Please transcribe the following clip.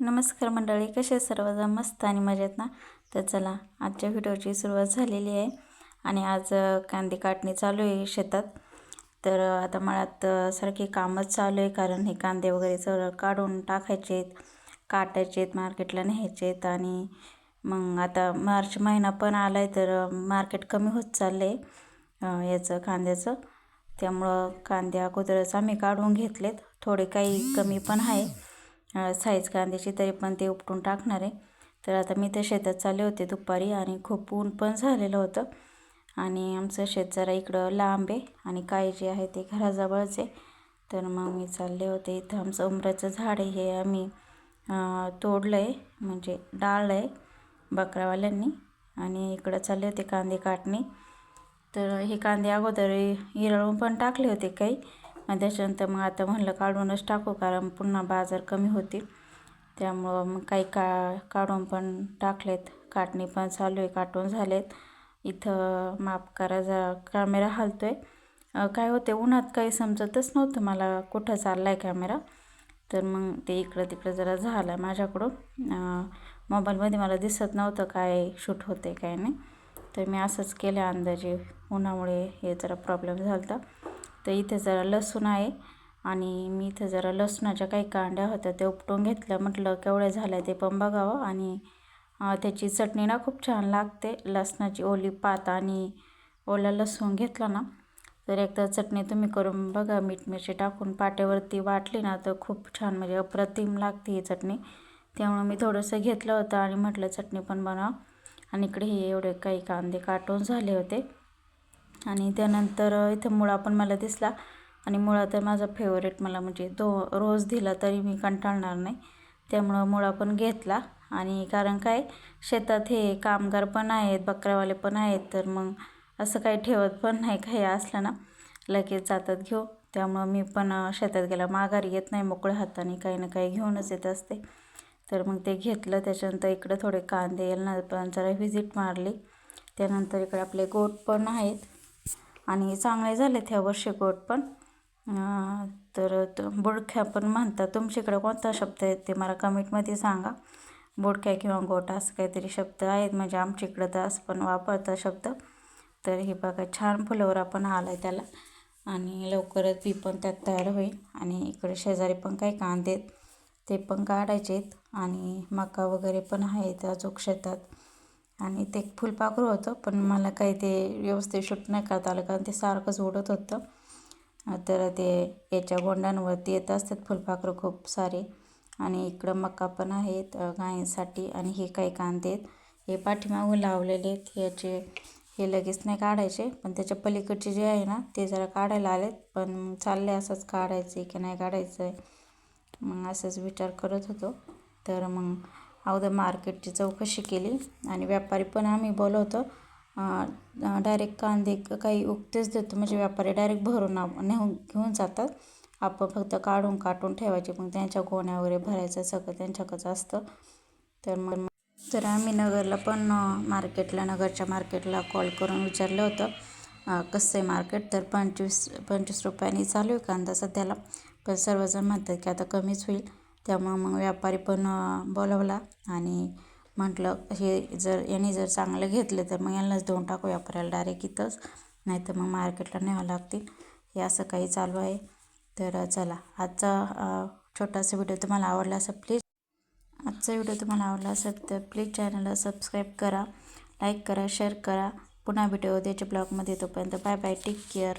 नमस्कार मंडळी कसे सर्वजण मस्त आणि मजेत ना? तर चला आजच्या व्हिडिओची सुरुवात झालेली आहे आणि आज कांदे काटणी चालू आहे शेतात. तर आता मळ्यात सारखी कामच चालू आहे कारण हे कांदे वगैरे सगळं काढून टाकायचे आहेत काटायचे आहेत मार्केटला न्यायचे आहेत आणि मग आता मार्च महिना पण आला आहे तर मार्केट कमी होत चाललं आहे याचं कांद्याचं. त्यामुळं कांदे अगोदरच आम्ही काढून घेतलेत. थोडे काही कमी पण आहे. साईज कांद्याची तरी पण ते उपटून टाकणार आहे. तर आता मी तर शेतात चालले होते दुपारी आणि खूप ऊन पण झालेलं होतं. आणि आमचं शेत जरा इकडं लांब आहे आणि काही जे आहे ते घराजवळच आहे. तर मग मी चालले होते इथं. आमचं उमराचं झाड आहे हे आम्ही तोडलं आहे म्हणजे डाळलं आहे बकरावाल्यांनी. आणि इकडं चालले होते कांदे काटणी. तर हे कांदे अगोदर इरळून पण टाकले होते काही. त्याच्यानंतर मग आता म्हणलं काढूनच टाकू कारण पुन्हा बाजार कमी होतील. त्यामुळं मग काही का काढून पण टाकलेत. काटणी पण चालू आहे काटून झालेत. इथं माप करा जा कॅमेरा हलतो आहे काय होते उन्हात काही समजतच नव्हतं मला कुठं चालला आहे कॅमेरा. तर मग ते इकडं तिकडं जरा झालं आहे माझ्याकडून मोबाईलमध्ये मला दिसत नव्हतं काय शूट होते काय नाही. तर मी असंच केलं अंदाजे. उन्हामुळे हे जरा प्रॉब्लेम झाला होता तर इथे जरा लसूण आहे. आणि मी इथं जरा लसणाच्या काही कांड्या होत्या ते उपटून घेतल्या. म्हटलं केवढ्या झाल्या ते पण बघावं. आणि त्याची चटणी ना खूप छान लागते. लसणाची ओली पात आणि ओला लसूण घेतला ना तर एकदा चटणी तुम्ही करून बघा. मीठ मिरची टाकून पाट्यावरती वाटली ना तर खूप छान म्हणजे अप्रतिम लागते ही चटणी. त्यामुळं मी थोडंसं घेतलं होतं आणि म्हटलं चटणी पण बनवा. आणि इकडे हे एवढे काही कांदे काटून झाले होते. आणि त्यानंतर इथं मुळा पण मला दिसला. आणि मुळा तर माझा फेवरेट मला. म्हणजे दो रोज दिला तरी मी कंटाळणार नाही. त्यामुळं मुळा पण घेतला. आणि कारण काय शेतात हे कामगार पण आहेत बकऱ्यावाले पण आहेत. तर मग असं काही ठेवत पण नाही काही असलं ना लगेच जातात घेऊ त्यामुळं मी पण शेतात गेला. माघारी येत नाही मोकळ्या हाताने काही ना काही घेऊनच येत असते. तर मग ते घेतलं. त्याच्यानंतर इकडं थोडे कांदे ना पण जरा व्हिजिट मारली. त्यानंतर इकडे आपले गोट पण आहेत. आणि चांगले झालेत ह्या वर्षी गोट पण. तर बुडख्या पण म्हणतात. तुमच्याकडे कोणता शब्द आहे ते मला कमेंटमध्ये सांगा. बुडख्या किंवा गोट असं काहीतरी शब्द आहेत. म्हणजे आमच्या इकडं तर असं पण वापरता शब्द. तर हे बघा छान फुलवरा पण आला आहे त्याला. आणि लवकरच बी पण त्यात तयार होईल. आणि इकडे शेजारी पण काही कांदे ते पण काढायचे आहेत आणि मका वगैरे पण आहेत अजून शेतात. आणि ते फुलपाखरू होतं पण मला काही ते व्यवस्थित शूट नाही करता आलं कारण ते सारखंच उडत होतं. तर ते याच्या गोंडांवरती येत असतात फुलपाखरं खूप सारे. आणि इकडं मका पण आहेत गायींसाठी आणि हे काही कांदे आहेत. हे पाठीमागून लावलेले आहेत याचे हे लगेच नाही काढायचे पण त्याच्या पलीकडचे जे आहे ना ते जरा काढायला आलेत पण चालले असंच काढायचं आहे की नाही काढायचं आहे मग असंच विचार करत होतो. तर मग अगोदर मार्केटची चौकशी केली आणि व्यापारी पण आम्ही बोलवतो डायरेक्ट कांदे काही उगतेच देतो म्हणजे व्यापारी डायरेक्ट भरून नेऊन घेऊन जातात. आपण फक्त काढून काटून ठेवायचे मग त्यांच्या गोण्या वगैरे भरायचं सगळं त्यांच्याकडंच असतं. तर मग तर आम्ही नगरला पण मार्केटला नगरच्या मार्केटला कॉल करून विचारलं होतं. कसं आहे मार्केट? तर पंचवीस पंचवीस रुपयांनी चालू आहे कांदा सध्याला. पण सर्वजण म्हणतात की आता कमीच होईल. त्यामुळं मग व्यापारी पण बोलवला आणि म्हटलं हे जर यांनी जर चांगलं घेतलं तर मग यांनाच देऊन टाकू व्यापाऱ्याला डायरेक्ट इथंच. नाही तर मग मार्केटला न्यावं लागतील. हे असं काही चालू आहे. तर चला. आजचा छोटासा व्हिडिओ तुम्हाला आवडला असं प्लीज आजचा व्हिडिओ तुम्हाला आवडला असेल तर प्लीज चॅनलला सबस्क्राईब करा. लाईक करा शेअर करा. पुन्हा व्हिडिओ त्याच्या ब्लॉगमध्ये तोपर्यंत बाय बाय टेक केअर